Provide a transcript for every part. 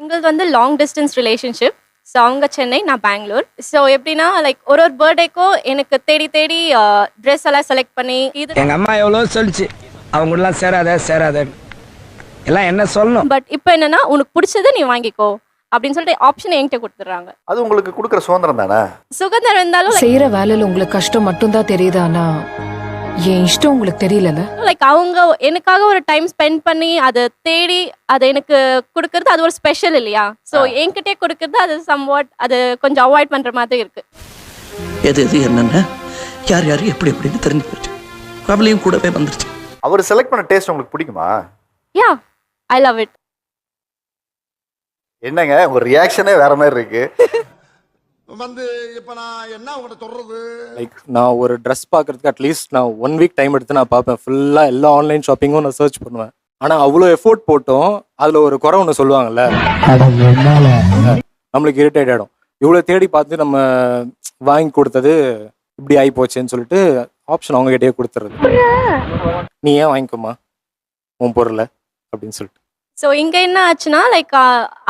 எங்களது வந்து long distance relationship so அவங்க சென்னை நான் பெங்களூர். ஸோ எப்படின்னா லைக் ஒரு ஒரு பர்த்டேக்கும் எனக்கு தேடி தேடி ட்ரெஸ் எல்லாம் செலக்ட் பண்ணி இது எங்க அம்மா எவ்வளவு சொல்லிச்சு. அவங்க எல்லாம் சேராத சேராத. எல்லாம் என்ன சொல்லணும்? பட் இப்போ என்னன்னா உனக்கு பிடிச்சது நீ வாங்கிக்கோ. அப்படின்னு சொல்லிட்டு ஆப்ஷன் என்கிட்ட கொடுத்துட்றாங்க. அது உங்களுக்கு கொடுக்குற சுதந்திரம் தானே? சுகந்தரம் இருந்தாலும் செய்யற வேலையில உங்களுக்கு கஷ்டம் மட்டும்தான் தெரியுது ஆனா என் இஷ்டம் உங்களுக்கு தெரியலல லைக் அவங்க எனக்காக ஒரு டைம் ஸ்பெண்ட் பண்ணி அதை தேடி அதை எனக்கு கொடுக்கறது அது ஒரு ஸ்பெஷல் இல்லையா? ஸோ என்கிட்டே கொடுக்கறது அது சம்வாட் அது கொஞ்சம் அவாய்ட் பண்ற மாதிரி இருக்கு. எது எது என்னென்ன யார் யார் எப்படி எப்படின்னு தெரிஞ்சு போச்சு கவலையும் கூடவே வந்துருச்சு. அவர் செலக்ட் பண்ண டேஸ்ட் உங்களுக்கு பிடிக்குமா? யா ஐ லவ் இட் என்னங்க உங்க ரியாக்ஷனே வேற மாதிரி இருக்கு. வந்து இப்ப நான் என்ன உங்கள்ட்ட சொல்றது? லைக் நான் ஒரு ட்ரெஸ் பார்க்கறதுக்கு அட்லீஸ்ட் நான் ஒன் வீக் டைம் எடுத்து நான் பார்ப்பேன். ஃபுல்லாக எல்லா ஆன்லைன் ஷாப்பிங்கும் நான் சர்ச் பண்ணுவேன். ஆனால் அவ்வளோ எஃபோர்ட் போட்டும் அதில் ஒரு குறை ஒன்று சொல்லுவாங்கல்ல? நம்மளுக்கு இரிட்டேட் ஆகிடும் இவ்வளோ தேடி பார்த்து நம்ம வாங்கி கொடுத்தது இப்படி ஆகி போச்சேன்னு சொல்லிட்டு ஆப்ஷன் அவங்ககிட்டயே கொடுத்துறது நீ ஏன் வாங்கிக்கோமா உன் பொருளை அப்படின்னு சொல்லிட்டு. ஸோ இங்க என்ன ஆச்சுன்னா லைக்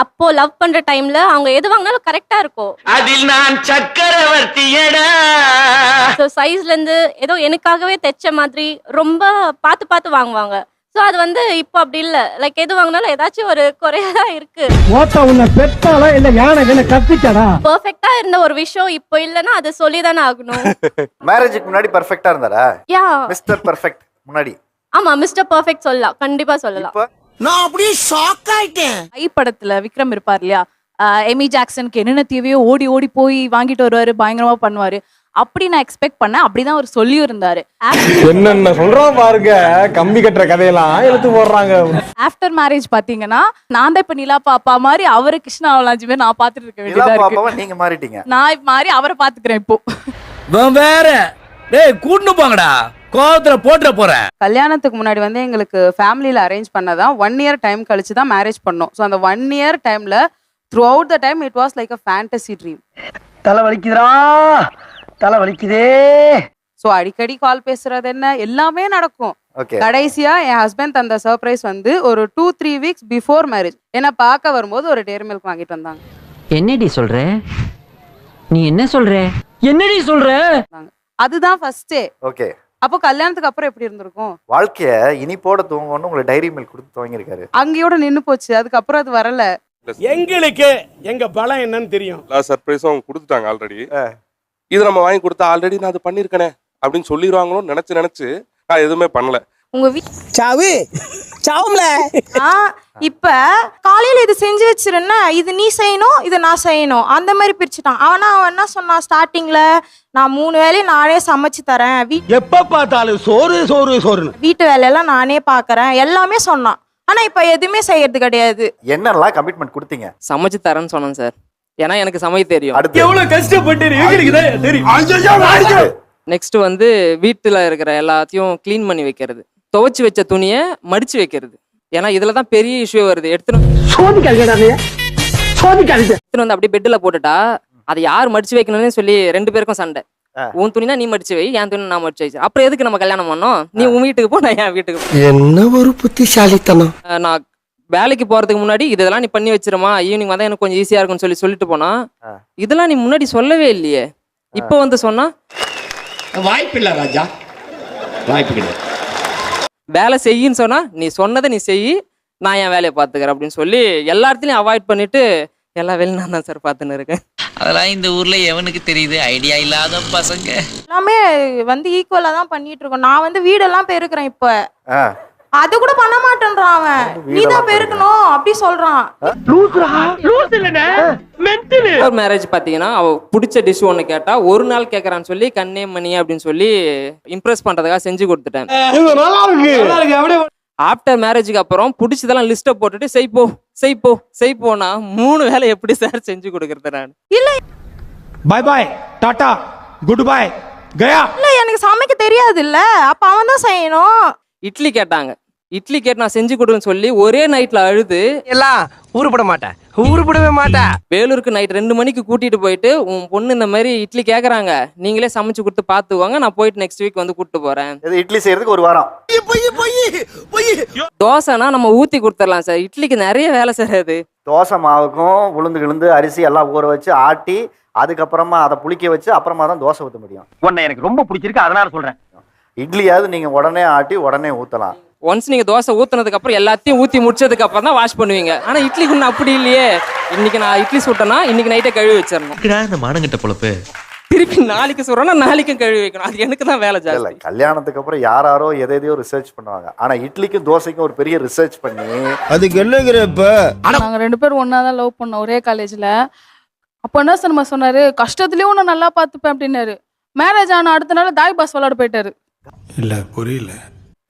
அப்போ லவ் பண்ற டைம்ல அவங்க எது வாங்கினாலும் கரெக்டா இருக்கும். அதில் நான் சக்கரவர்த்தியடா ஸோ சைஸ்ல இருந்து ஏதோ எனக்காகவே தைச்ச மாதிரி ரொம்ப பார்த்து பார்த்து வாங்குவாங்க. ஸோ அது வந்து இப்போ அப்படி இல்லை. லைக் எது வாங்கினாலும் ஏதாச்சும் ஒரு குறையா தான் இருக்கு. உன்னை பெத்தாளா இல்ல யானை என்ன கத்திச்சாடா? பர்ஃபெக்டா இருந்த ஒரு விஷயம் இப்போ இல்லைன்னா அதை சொல்லி தானே ஆகணும். மேரேஜுக்கு முன்னாடி பர்ஃபெக்டா இருந்தாரா? யா மிஸ்டர் பர்ஃபெக்ட் முன்னாடி. ஆமா மிஸ்டர் பர்ஃபெக்ட் சொல்லலாம். கண்டிப்பா சொல்லலாம். நான் அப்படியே ஷாக் ஆயிட்டேன். ஐ படத்துல விக்ரம் இருப்பார் இல்லையா? எமி ஜாக்சனுக்கு என்னென்ன தேவையோ ஓடி ஓடி போய் வாங்கிட்டு வருவாரு பயங்கரமா பண்ணுவாரு. அப்படி நான் எக்ஸ்பெக்ட் பண்ணேன். அப்படிதான் அவர் சொல்லியும் இருந்தாரு என்னென்ன சொல்கிறோம் பாருங்க. கம்பி கட்டுற கதையெல்லாம் எடுத்து போடுறாங்க. ஆஃப்டர் மேரேஜ் பாத்தீங்கன்னா நான் தான் இப்ப நிலா பாப்பா மாதிரி அவரு கிருஷ்ணா அவலாஞ்சி நான் பாத்துட்டு இருக்க வேண்டியதா இருக்கு. நீங்க மாறிட்டீங்க? நான் இப்ப மாதிரி அவரை பாத்துக்கிறேன் இப்போ. வேற. டேய் கூட்டு போங்கடா. கோவத்துல போட்டுற போறேன் கல்யாணத்துக்கு முன்னாடி வந்து எங்களுக்கு ஃபேமிலியில் அரேஞ்ச் பண்ணதான் ஒன் இயர் டைம் கழிச்சு தான் மேரேஜ் பண்ணோம். ஸோ அந்த ஒன் இயர் டைமில் throughout the time it was like a fantasy dream தலை வலிக்குதுடா. தலை வலிக்குதே. ஸோ அடிக்கடி கால் பேசுறது என்ன? எல்லாமே நடக்கும். ஓகே கடைசியா என் ஹஸ்பண்ட் தந்த சர்ப்ரைஸ் வந்து ஒரு two three weeks before marriage என்ன பார்க்க வரும்போது ஒரு டேரி மில்க் வாங்கிட்டு வந்தாங்க. என்னடி சொல்ற? நீ என்ன சொல்ற? என்னடி சொல்ற? அதுதான் ஃபர்ஸ்டே ஓகே அப்போ கல்யாணத்துக்கு அப்புறம் எப்படி இருந்திருக்கும்? வாழ்க்கைய இனிப்போட தூங்கணும்னு உங்களுக்கு டைரி மில்க் கொடுத்து துவங்கியிருக்காரு. அங்கேயோட நின்னு போச்சு. அதுக்கப்புறம் அது வரல. எங்களுக்கு எங்க பலம் என்னன்னு தெரியும். எல்லா சர்ப்ரைஸும் அவங்க கொடுத்துட்டாங்க ஆல்ரெடி இது நம்ம வாங்கி கொடுத்தா ஆல்ரெடி நான் அது பண்ணியிருக்கேனே அப்படின்னு சொல்லிடுவாங்களோன்னு நினைச்சு நினைச்சு நான் எதுவுமே பண்ணல. உங்க வீட் சாவு. சாவும்ல. இப்ப காலையில இது செஞ்சு வச்சிருன்னா இது நீ செய்யணும் இது நான் செய்யணும். அந்த மாதிரி பிரிச்சுட்டான். அவனா அவன் என்ன சொன்னான்? ஸ்டார்டிங்ல நான் மூணு வேலையும் நானே சமைச்சு தரேன். வீ- எப்ப பார்த்தாலும் சோறு சோறு சோறுன்னு. வீட்டு வேலையெல்லாம் நானே பாக்குறேன். எல்லாமே சொன்னான். ஆனா இப்ப எதுவுமே செய்யறது கிடையாது. என்னெல்லாம் கமிட்மெண்ட் கொடுத்தீங்க? சமைச்சு தரேன்னு சொன்னேன் சார். ஏன்னா எனக்கு சமைக்க தெரியும். அடுத்து. எவ்வளவு கஷ்டப்பட்டு நெக்ஸ்ட் வந்து வீட்டுல இருக்கிற எல்லாத்தையும் க்ளீன் பண்ணி வைக்கிறது. துவைச்சு வச்ச துணியை மடிச்சு வைக்கிறது. ஏன்னா இதுல தான் பெரிய இஷ்யூ வருது. சோதிக்காதீங்க எடுத்துட்டு வந்து அப்படியே பெட்ல போட்டுட்டா அதை யார் மடிச்சு வைக்கணும்னு சொல்லி ரெண்டு பேருக்கும் சண்டை. உன் துணினா நீ மடிச்சு வை என் துணி நான் மடிச்சு வை அப்புறம் எதுக்கு நம்ம கல்யாணம் பண்ணோம்? நீ உன் வீட்டுக்கு போ நான் என் வீட்டுக்கு போ. என்ன ஒரு புத்திசாலித்தனம். நான் வேலைக்கு போறதுக்கு முன்னாடி இதெல்லாம் நீ பண்ணி வச்சிருமா? ஈவினிங் வந்தா எனக்கு கொஞ்சம் ஈஸியா இருக்கும்னு சொல்லி சொல்லிட்டு போனா. இதெல்லாம் நீ முன்னாடி சொல்லவே இல்லையே. இப்போ வந்து சொன்னா வாய்ப்பு இல்ல ராஜா. வாய்ப்பு கிடையாது. வேலை செய்யின்னு சொன்னா நீ சொன்னதை நீ செய் நான் என் வேலையை பார்த்துக்கிறேன் அப்படின்னு சொல்லி எல்லா இடத்துலையும் அவாய்ட் பண்ணிட்டு எல்லா வேலையும் நான் தான் சார் பார்த்துன்னு இருக்கேன். அதெல்லாம் இந்த ஊர்ல எவனுக்கு தெரியுது? ஐடியா இல்லாத பசங்க. எல்லாமே வந்து ஈக்குவலா தான் பண்ணிட்டு இருக்கோம். நான் வந்து வீடெல்லாம் பெருக்கிறேன் இப்ப. அது கூட பண்ண மாட்டேன்றான் அவன். நீ வீடெல்லாம் தான் பெருக்கணும் அப்படி சொல்றான். மேரேஜ் பார்த்தீங்கன்னா அவ பிடிச்ச டிஷ் ஒன்று கேட்டா ஒரு நாள் கேட்கறான்னு சொல்லி கண்ணே மணி அப்படின்னு சொல்லி இம்ப்ரெஸ் பண்றதுக்காக செஞ்சு கொடுத்துட்டேன். நல்லா இருக்கு. ஆஃப்டர் மேரேஜுக்கு அப்புறம் பிடிச்சதெல்லாம் லிஸ்ட்டை போட்டுட்டு செய் போ செய் போ செய் போனா மூணு வேலை எப்படி சார் செஞ்சு கொடுக்கறது நான்? Bye bye tata good bye Gaya இல்ல எனக்கு சமைக்க தெரியாது இல்ல அப்ப அவன் தான் செய்யணும். இட்லி கேட்டாங்க. இட்லி கேட்டு நான் செஞ்சு கொடுன்னு சொல்லி ஒரே நைட்ல அழுது. எல்லாம் உருப்பட மாட்டேன். உருப்படவே மாட்டேன். வேலூருக்கு நைட் ரெண்டு மணிக்கு கூட்டிட்டு போயிட்டு உன் பொண்ணு இந்த மாதிரி இட்லி கேக்குறாங்க. நீங்களே சமைச்சு கொடுத்து பாத்துவாங்க நான் போயிட்டு நெக்ஸ்ட் வீக் வந்து கூட்டு போறேன். இது இட்லி செய்யறதுக்கு ஒரு வாரம். தோசைனா நம்ம ஊத்தி கொடுத்துடலாம் சார். இட்லிக்கு நிறைய வேலை சார் அது. தோசை மாவுக்கும் உளுந்து கிழுந்து அரிசி எல்லாம் ஊற வச்சு ஆட்டி அதுக்கப்புறமா அதை புளிக்க வச்சு அப்புறமா தான் தோசை ஊற்ற முடியும். உன்னை எனக்கு ரொம்ப பிடிச்சிருக்கு அதனால சொல்றேன். இட்லியாவது நீங்க உடனே ஆட்டி உடனே ஊத்தலாம். ஒன்ஸ் நீங்க தோசை ஊத்துனதுக்கு அப்புறம் எல்லாத்தையும் ஊத்தி முடிச்சதுக்கு அப்புறம் தான் வாஷ் பண்ணுவீங்க. ஆனா இட்லிக்கு இன்னும் அப்படி இல்லையே. இன்னைக்கு நான் இட்லி சுட்டேன்னா இன்னைக்கு நைட்டே கழுவி வச்சிடணும் இந்த மானங்கிட்ட பொழப்பு. திருப்பி நாளைக்கு சுடுறோம்னா நாளைக்கும் கழுவி வைக்கணும். அது எனக்கு தான் வேலை இல்ல ஜாஸ்தி. கல்யாணத்துக்கு அப்புறம் யாராரோ எதை எதையோ ரிசர்ச் பண்ணுவாங்க. ஆனா இட்லிக்கும் தோசைக்கும் ஒரு பெரிய ரிசர்ச் பண்ணி அதுக்கு என்னங்கிற இப்ப? நாங்க ரெண்டு பேரும் ஒண்ணா தான் லவ் பண்ணோம் ஒரே காலேஜ்ல அப்போ என்ன சார் நம்ம சொன்னாரு? கஷ்டத்துலயும் உன்னை நல்லா பார்த்துப்பேன் அப்படின்னாரு. மேரேஜ் ஆன அடுத்த நாள் தாய் பாஸ் விளையாட போயிட்டாரு. இல்ல புரியல.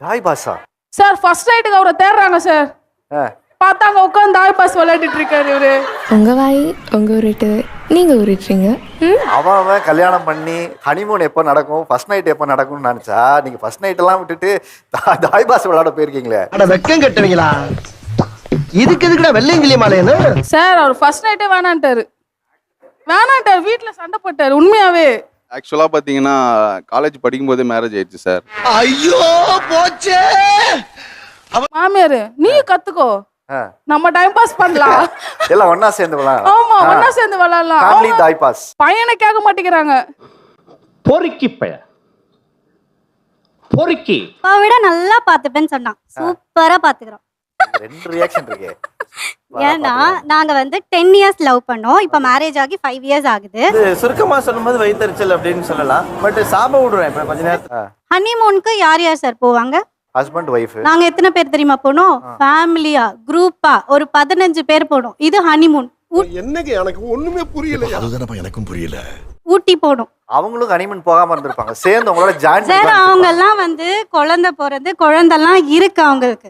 தாய் பாசா சார் ஃபர்ஸ்ட் நைட்டுக்கு அவரை தேடுறாங்க சார் ஆ. பார்த்தாங்க உட்காந்து தாய் பாஸ் விளையாடிட்டு இருக்காரு இவரு. உங்க வாய் உங்க உருட்டு. நீங்க உருட்டுறீங்க. அவன் அவன் கல்யாணம் பண்ணி ஹனிமூன் எப்போ நடக்கும் ஃபர்ஸ்ட் நைட் எப்போ நடக்கும்னு நினைச்சா நீங்க ஃபர்ஸ்ட் நைட் எல்லாம் விட்டுட்டு தாய் பாஸ் விளையாட போயிருக்கீங்களே. அட வெக்கம் கட்டுவீங்களா? இதுக்கு எதுக்குடா வெள்ளையங்கிலி மாலையன்னு சார் அவர் ஃபர்ஸ்ட் நைட்டே வேணான்ட்டாரு. வேணான்ட்டாரு வீட்ல சண்டை போட்டாரு உண்மையாவே. ஆக்சுவலா பாத்தீங்கன்னா காலேஜ் படிக்கும் போதே மேரேஜ் ஆயிடுச்சு சார் ஐயோ போச்சே! மாமியாரு நீ கத்துக்கோ. நம்ம டைம் பாஸ் பண்ணலாம். எல்லாம் ஒண்ணா சேர்ந்து விளையாடலாம். ஆமா. ஒண்ணா சேர்ந்து விளையாடலாம் ஃபேமிலி தாய் பாஸ் பையனை கேட்க மாட்டேங்கிறாங்க. பொறுக்கி பய. பொறுக்கி. விட நல்லா பார்த்துப்பேன்னு சொன்னான். சூப்பரா பாத்துக்கிறோம் ரெண்டு ரியாக்ஷன் இருக்கே. ஏன்னா நாங்க வந்து டென் இயர்ஸ் லவ் பண்ணோம். இப்ப மேரேஜ் ஆகி ஃபைவ் இயர்ஸ் ஆகுது. சுருக்கமா சொல்லும்போது வயிற்றுச்சல் அப்படின்னு சொல்லலாம். பட் சாப விடுறேன் இப்ப கொஞ்ச நேரம் ஹனிமூனுக்கு யார் யார் சார் போவாங்க? ஹஸ்பண்ட் ஒய்ஃப் நாங்க எத்தனை பேர் தெரியுமா போனோம்? ஃபேமிலியா குரூப்பா ஒரு பதினஞ்சு பேர் போனோம். இது ஹனிமூன் என்னங்க எனக்கு ஒண்ணுமே புரியல அதுதானப்பா எனக்கும் புரியல. ஊட்டி போனோம் அவங்களும் ஹனிமூன் போகாம இருந்திருப்பாங்க. சேர்ந்து உங்களோட ஜாயின் சார் அவங்க எல்லாம் வந்து குழந்தை போறது குழந்தெல்லாம் இருக்கு அவங்களுக்கு.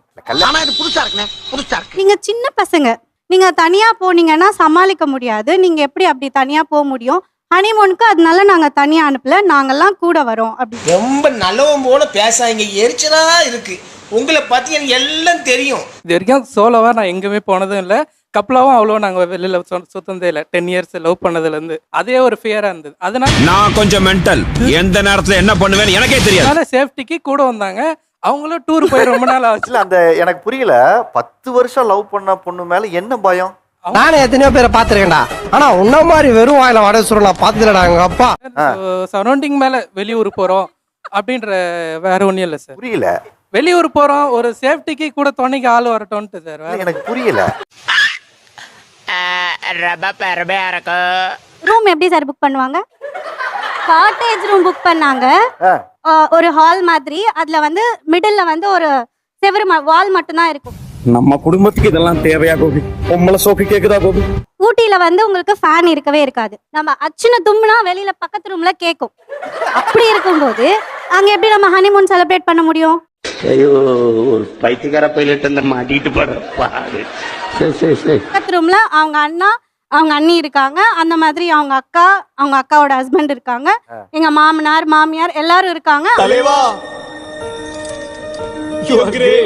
ஆனா இது புதுசா இருக்குண்ணே. புதுசா இருக்கு. நீங்க சின்ன பசங்க. நீங்க தனியா போனீங்கன்னா சமாளிக்க முடியாது. நீங்க எப்படி அப்படி தனியா போக முடியும்? ஹனிமூனுக்கு அதனால நாங்க தனியா அனுப்பல. நாங்கெல்லாம் கூட வரோம் அப்படி. ரொம்ப நல்லவன் போல பேசாங்க எரிச்சலா இருக்கு. உங்களை பத்தி எனக்கு எல்லாம் தெரியும். இது வரைக்கும் சோலோவா நான் எங்கேயுமே போனதும் இல்லை. கப்பலாவும் அவ்வளோ நாங்கள் வெளியில் சுத்தந்தே இல்லை. டென் இயர்ஸ் லவ் பண்ணதுலேருந்து அதே ஒரு ஃபியராக இருந்தது. அதனால நான் கொஞ்சம் மென்டல் எந்த நேரத்துல என்ன பண்ணுவேன்னு எனக்கே தெரியாது. அதனால சேஃப்டிக்கு கூட வந்தாங்க. அவங்களும் டூர் போய் ரொம்ப நாள் ஆச்சு. அந்த எனக்கு புரியல. பத்து வருஷம் லவ் பண்ண பொண்ணு மேல என்ன பயம்? நானே எத்தனையோ பேரை பாத்துருக்கேன்டா ஆனா உன்ன மாதிரி வெறும் வாயில வடை சுருள் நான் பாத்துலடா எங்க அப்பா. சரௌண்டிங் மேலே வெளியூர் போகிறோம் அப்படின்ற வேற ஒன்றும் இல்லை சார் புரியல. வெளியூர் போகிறோம் ஒரு சேஃப்டிக்கு கூட துணைக்கு ஆள் வரட்டும்ட்டு சார் எனக்கு புரியல. ரூம் எப்படி சார் புக் பண்ணுவாங்க? காட்டேஜ் ரூம் புக் பண்ணாங்க. ஒரு ஹால் மாதிரி. அதுல வந்து மிடில்ல வந்து ஒரு செவரு வால் மட்டும்தான் இருக்கும். நம்ம குடும்பத்துக்கு இதெல்லாம் தேவையா கோபி? பொம்பளை சோக்கு கேக்குதா கோபி? ஊட்டியில வந்து உங்களுக்கு ஃபேன் இருக்கவே இருக்காது. நம்ம அச்சுன தும்னா வெளியில பக்கத்து ரூம்ல கேட்கும் அப்படி இருக்கும்போது அங்க எப்படி நம்ம ஹனிமூன் செலிப்ரேட் பண்ண முடியும்? ஐயோ ஒரு பைத்தியக்கார பைலட் அந்த மாட்டிட்டு போற பாரு சரி சரி சரி ரூம்ல அவங்க அண்ணா அவங்க அண்ணி இருக்காங்க அந்த மாதிரி அவங்க அக்கா அவங்க அக்காவோட ஹஸ்பண்ட் இருக்காங்க எங்க மாமனார் மாமியார் எல்லாரும் இருக்காங்க தலைவா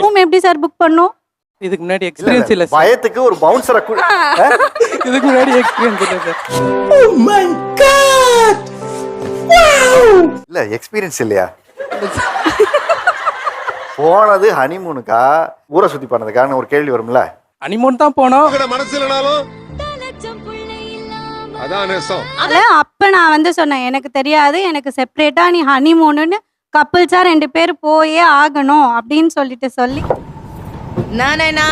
ரூம் எப்படி சார் புக் பண்ணும் இதுக்கு முன்னாடி எக்ஸ்பீரியன்ஸ் இல்லை பயத்துக்கு ஒரு பவுன்சரை இதுக்கு முன்னாடி எக்ஸ்பீரியன்ஸ் இல்லை சார் இல்ல எக்ஸ்பீரியன்ஸ் இல்லையா போனது ஹனிமூனுக்கா ஊரை சுத்தி பண்ணதுக்கான ஒரு கேள்வி வரும்ல? அனிமோன் தான் போனோம். மனசு இல்லைனாலும் அதான் அப்ப நான் வந்து சொன்னேன் எனக்கு தெரியாது எனக்கு செப்பரேட்டா நீ ஹனிமூனுன்னு கப்பிள்ஸா ரெண்டு பேர் போயே ஆகணும் அப்படின்னு சொல்லிட்டு சொல்லி. நானேண்ணா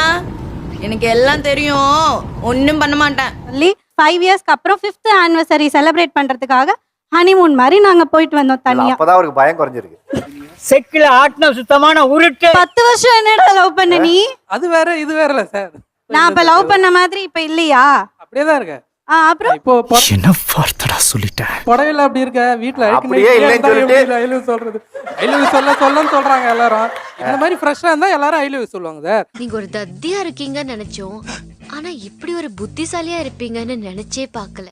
எனக்கு எல்லாம் தெரியும். ஒன்றும் பண்ண மாட்டேன். சொல்லி ஃபைவ் இயர்ஸ்க்கு அப்புறம் ஃபிஃப்த் ஆனிவர்சரி செலிப்ரேட் பண்றதுக்காக ஹனிமூன் மாதிரி நாங்க போயிட்டு வந்தோம் தனியா. அப்பதான் அவருக்கு பயம் குறைஞ்சிருக்கு. செக்கில ஆட்டின சுத்தமான உருட்டு. பத்து வருஷம் என்னடா லவ் பண்ண நீ? அது வேற இது வேற இல்ல சார் நான் இப்ப லவ் பண்ண மாதிரி இப்ப இல்லையா? அப்படியே தான் இருக்க ஆ, அப்புறம்? இப்போ பொ- என்ன வார்த்தடா சொல்லிட்டேன்? புடவையில அப்படி இருக்க வீட்டுல அப்படியே இல்லைன்னு சொல்லிட்டு- ஐ லவ் சொல்றது? ஐ லவ் சொல்ல சொல்லன்னு சொல்றாங்க எல்லாரும். இந்த மாதிரி ஃப்ரெஷ்ஷா இருந்தா எல்லாரும் ஐ லவ் சொல்லுவாங்க சார் நீங்க ஒரு தத்தியா இருக்கீங்கன்னு நினைச்சோம். ஆனா இப்படி ஒரு புத்திசாலியா இருப்பீங்கன்னு நினைச்சே பார்க்கல.